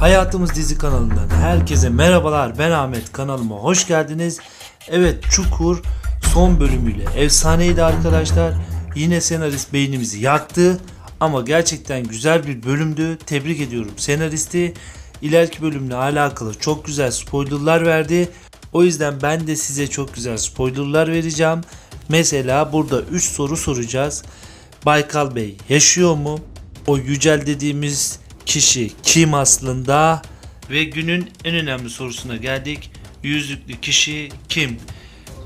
Hayatımız Dizi kanalından herkese merhabalar. Ben Ahmet kanalıma hoş geldiniz. Evet Çukur son bölümüyle efsaneydi arkadaşlar. Yine senarist beynimizi yaktı. Ama gerçekten güzel bir bölümdü. Tebrik ediyorum senaristi. İleriki bölümle alakalı çok güzel spoilerlar verdi. O yüzden ben de size çok güzel spoilerlar vereceğim. Mesela burada 3 soru soracağız. Baykal Bey yaşıyor mu? O Yücel dediğimiz kişi kim aslında? Ve günün en önemli sorusuna geldik. Yüzlüklü kişi kim?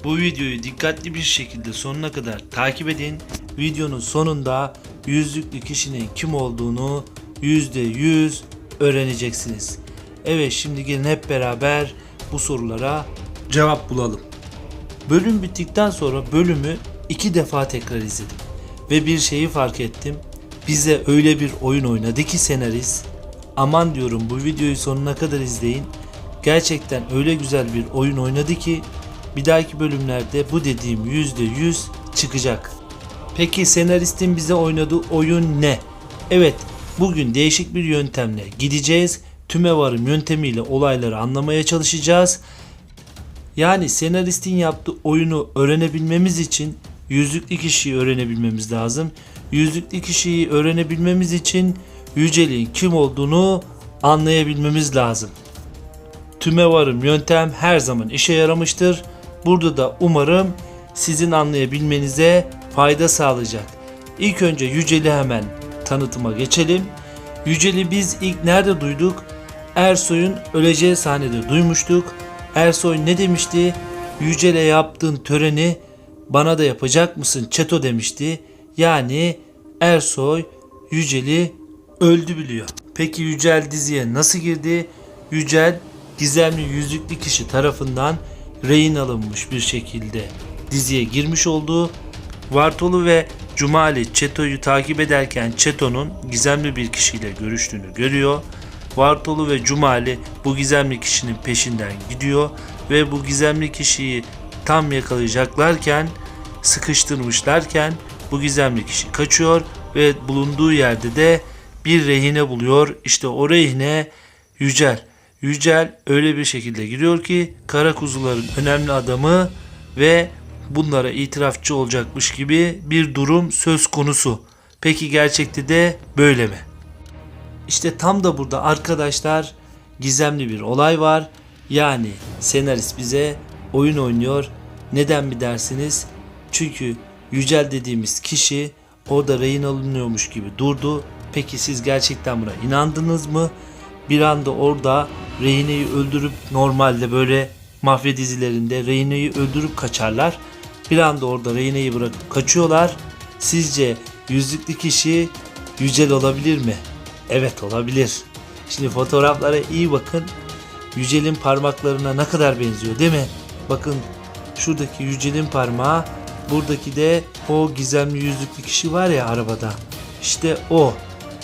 Bu videoyu dikkatli bir şekilde sonuna kadar takip edin. Videonun sonunda yüzlüklü kişinin kim olduğunu %100 öğreneceksiniz. Evet şimdi gelin hep beraber bu sorulara cevap bulalım. Bölüm bittikten sonra bölümü iki defa tekrar izledim. Ve bir şeyi fark ettim. Bize öyle bir oyun oynadı ki senarist. Aman diyorum bu videoyu sonuna kadar izleyin. Gerçekten öyle güzel bir oyun oynadı ki bir dahaki bölümlerde bu dediğim %100 çıkacak. Peki senaristin bize oynadığı oyun ne? Evet, bugün değişik bir yöntemle gideceğiz. Tümevarım yöntemiyle olayları anlamaya çalışacağız. Yani senaristin yaptığı oyunu öğrenebilmemiz için yüzlüklü kişiyi öğrenebilmemiz lazım. Yüzlüklü kişiyi öğrenebilmemiz için Yücel'in kim olduğunu anlayabilmemiz lazım. Tüme varım yöntem her zaman işe yaramıştır. Burada da umarım sizin anlayabilmenize fayda sağlayacak. İlk önce Yücel'i hemen tanıtıma geçelim. Yücel'i biz ilk nerede duyduk? Ersoy'un öleceği sahnede duymuştuk. Ersoy ne demişti? Yücel'e yaptığın töreni bana da yapacak mısın Çeto demişti. Yani Ersoy Yücel'i öldü biliyor. Peki Yücel diziye nasıl girdi? Yücel gizemli yüzlüklü kişi tarafından rehin alınmış bir şekilde diziye girmiş oldu. Vartolu ve Cumali Çeto'yu takip ederken Çeto'nun gizemli bir kişiyle görüştüğünü görüyor. Vartolu ve Cumali bu gizemli kişinin peşinden gidiyor ve bu gizemli kişiyi tam yakalayacaklarken sıkıştırmışlarken bu gizemli kişi kaçıyor ve bulunduğu yerde de bir rehine buluyor. İşte o rehine Yücel. Yücel öyle bir şekilde giriyor ki kara kuzuların önemli adamı ve bunlara itirafçı olacakmış gibi bir durum söz konusu. Peki gerçekte de böyle mi? İşte tam da burada arkadaşlar gizemli bir olay var. Yani senarist bize oyun oynuyor. Neden mi dersiniz? Çünkü Yücel dediğimiz kişi orada rehin alınıyormuş gibi durdu. Peki siz gerçekten buna inandınız mı? Bir anda orada rehineyi öldürüp normalde böyle mafya dizilerinde rehineyi öldürüp kaçarlar. Bir anda orada rehineyi bırakıp kaçıyorlar. Sizce yüzlüklü kişi Yücel olabilir mi? Evet olabilir. Şimdi fotoğraflara iyi bakın. Yücel'in parmaklarına ne kadar benziyor değil mi? Bakın şuradaki Yücel'in parmağı buradaki de o gizemli yüzlüklü kişi var ya arabada. İşte o.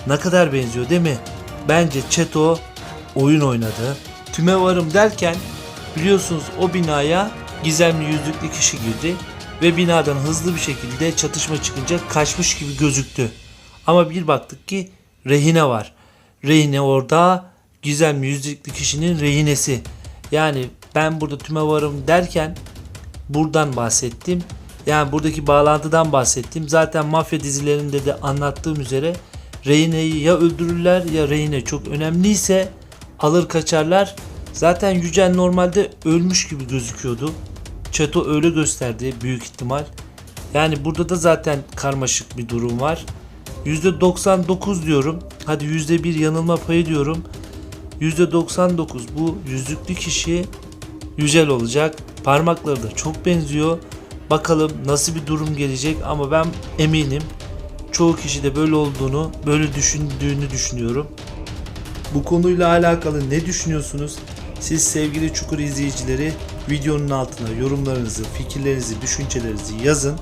Ne kadar benziyor değil mi? Bence Çeto oyun oynadı. Tüme varım derken biliyorsunuz o binaya gizemli yüzlüklü kişi girdi ve binadan hızlı bir şekilde çatışma çıkınca kaçmış gibi gözüktü. Ama bir baktık ki rehine var. Rehine orada gizemli yüzlüklü kişinin rehinesi. Yani ben burada tüme varım derken buradan bahsettim. Yani buradaki bağlantıdan bahsettim. Zaten mafya dizilerinde de anlattığım üzere rehineyi ya öldürürler ya rehine çok önemliyse alır kaçarlar. Zaten Yücel normalde ölmüş gibi gözüküyordu. Çeto öyle gösterdi büyük ihtimal. Yani burada da zaten karmaşık bir durum var. %99 diyorum. Hadi %1 yanılma payı diyorum. %99 bu yüzlüklü kişi Yücel olacak. Parmakları da çok benziyor. Bakalım nasıl bir durum gelecek ama ben eminim çoğu kişi de böyle olduğunu, böyle düşündüğünü düşünüyorum. Bu konuyla alakalı ne düşünüyorsunuz? Siz sevgili Çukur izleyicileri videonun altına yorumlarınızı, fikirlerinizi, düşüncelerinizi yazın.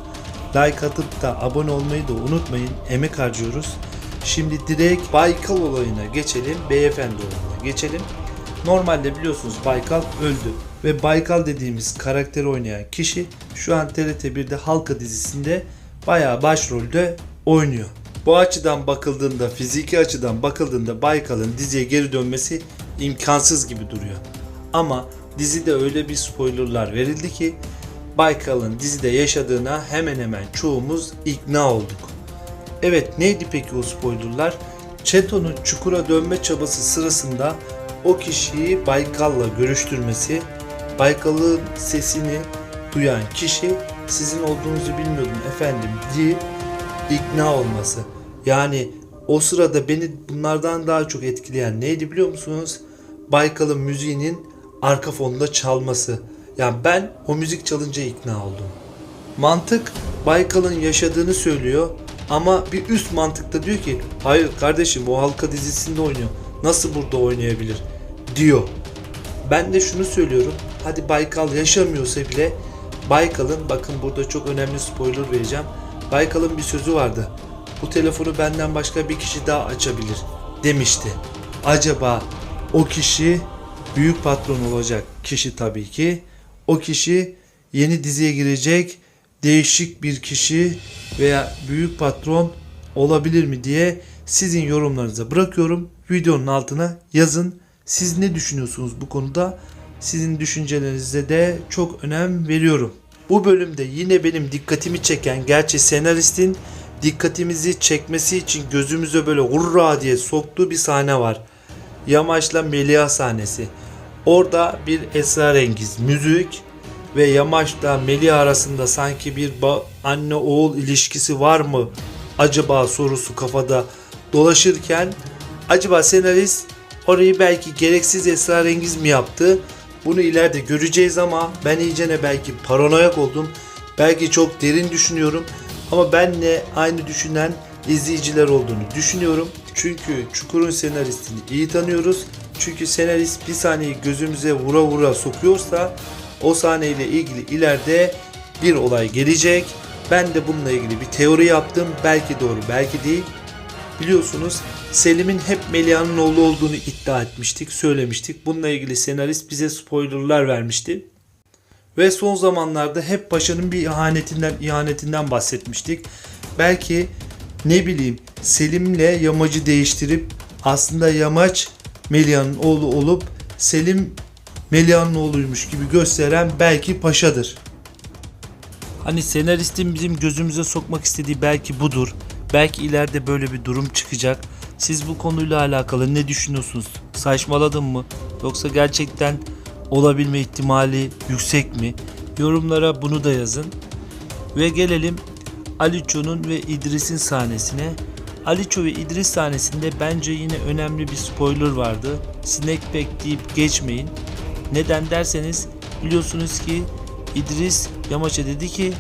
Like atıp da abone olmayı da unutmayın. Emek harcıyoruz. Şimdi direkt Baykal olayına geçelim. Beyefendi olayına geçelim. Normalde biliyorsunuz Baykal öldü. Ve Baykal dediğimiz karakteri oynayan kişi şu an TRT1'de Halka dizisinde bayağı başrolde oynuyor. Bu açıdan bakıldığında, fiziki açıdan bakıldığında Baykal'ın diziye geri dönmesi imkansız gibi duruyor. Ama dizide öyle bir spoilerlar verildi ki Baykal'ın dizide yaşadığına hemen hemen çoğumuz ikna olduk. Evet neydi peki o spoilerlar? Çeto'nun çukura dönme çabası sırasında o kişiyi Baykal'la görüştürmesi, Baykal'ın sesini duyan kişi sizin olduğunuzu bilmiyordum efendim deyip ikna olması. Yani o sırada beni bunlardan daha çok etkileyen neydi biliyor musunuz? Baykal'ın müziğinin arka fonda çalması. Yani ben o müzik çalınca ikna oldum. Mantık Baykal'ın yaşadığını söylüyor ama bir üst mantıkta diyor ki hayır kardeşim o halka dizisinde oynuyor. Nasıl burada oynayabilir diyor. Ben de şunu söylüyorum. Hadi Baykal yaşamıyorsa bile Baykal'ın bakın burada çok önemli spoiler vereceğim. Baykal'ın bir sözü vardı. Bu telefonu benden başka bir kişi daha açabilir demişti. Acaba o kişi büyük patron olacak kişi tabii ki. O kişi yeni diziye girecek değişik bir kişi veya büyük patron olabilir mi diye sizin yorumlarınıza bırakıyorum. Videonun altına yazın. Siz ne düşünüyorsunuz bu konuda? Sizin düşüncelerinize de çok önem veriyorum. Bu bölümde yine benim dikkatimi çeken gerçi senaristin dikkatimizi çekmesi için gözümüze böyle hurra diye soktuğu bir sahne var. Yamaç'la Melia sahnesi. Orada bir esrarengiz müzik ve Yamaç'la Melia arasında sanki bir anne oğul ilişkisi var mı acaba sorusu kafada dolaşırken acaba senarist orayı belki gereksiz esrarengiz mi yaptı? Bunu ileride göreceğiz ama ben iyicene belki paranoyak oldum. Belki çok derin düşünüyorum ama benle aynı düşünen izleyiciler olduğunu düşünüyorum. Çünkü Çukur'un senaristini iyi tanıyoruz. Çünkü senarist bir sahneyi gözümüze vura vura sokuyorsa o sahneyle ilgili ileride bir olay gelecek. Ben de bununla ilgili bir teori yaptım. Belki doğru, belki değil. Biliyorsunuz Selim'in hep Melia'nın oğlu olduğunu iddia etmiştik, söylemiştik. Bununla ilgili senarist bize spoilerlar vermişti. Ve son zamanlarda hep Paşa'nın bir ihanetinden ihanetinden bahsetmiştik. Belki ne bileyim Selim'le Yamacı değiştirip aslında Yamaç Melia'nın oğlu olup Selim Melia'nın oğluymuş gibi gösteren belki Paşa'dır. Hani senaristin bizim gözümüze sokmak istediği belki budur. Belki ileride böyle bir durum çıkacak. Siz bu konuyla alakalı ne düşünüyorsunuz? Saçmaladım mı? Yoksa gerçekten olabilme ihtimali yüksek mi? Yorumlara bunu da yazın. Ve gelelim Aliço'nun ve İdris'in sahnesine. Aliço ve İdris sahnesinde bence yine önemli bir spoiler vardı. Snack pack deyip geçmeyin. Neden derseniz biliyorsunuz ki İdris Yamaç'a dedi ki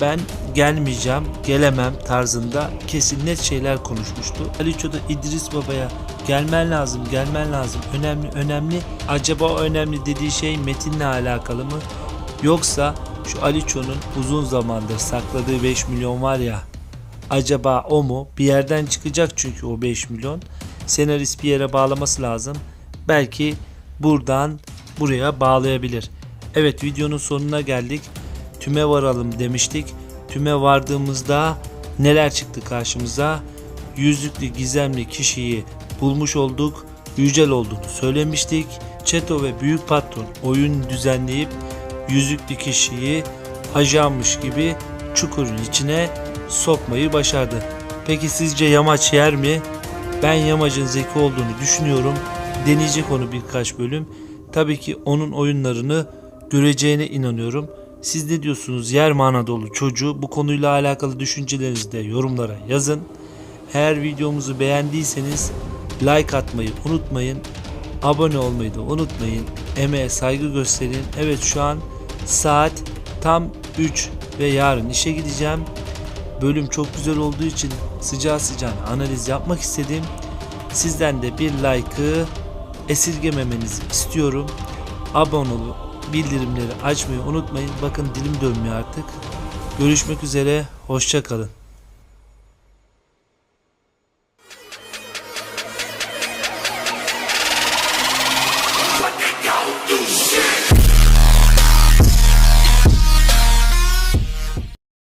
ben gelmeyeceğim, gelemem tarzında kesin net şeyler konuşmuştu. Aliço da İdris Baba'ya gelmen lazım, gelmen lazım, önemli, önemli. Acaba o önemli dediği şey Metin'le alakalı mı? Yoksa şu Aliço'nun uzun zamandır sakladığı 5 milyon var ya acaba o mu? Bir yerden çıkacak çünkü o 5 milyon. Senarist bir yere bağlaması lazım. Belki buradan buraya bağlayabilir. Evet videonun sonuna geldik. Tüme varalım demiştik. Tüme vardığımızda neler çıktı karşımıza? Yüzlüklü gizemli kişiyi bulmuş olduk. Yücel olduğunu söylemiştik. Çeto ve Büyük Patron oyun düzenleyip yüzüklü kişiyi ajanmış gibi çukurun içine sokmayı başardı. Peki sizce yamaç yer mi? Ben yamacın zeki olduğunu düşünüyorum. Deneyecek onu birkaç bölüm. Tabii ki onun oyunlarını göreceğine inanıyorum. Siz ne diyorsunuz yer mi Anadolu çocuğu? Bu konuyla alakalı düşüncelerinizi de yorumlara yazın. Eğer videomuzu beğendiyseniz like atmayı unutmayın. Abone olmayı da unutmayın. Emeğe saygı gösterin. Evet şu an saat tam 3 ve yarın işe gideceğim. Bölüm çok güzel olduğu için sıcağı sıcağına analiz yapmak istedim. Sizden de bir like'ı esirgememenizi istiyorum. Abone olup bildirimleri açmayı unutmayın. Bakın dilim dönmüyor artık. Görüşmek üzere. Hoşça kalın.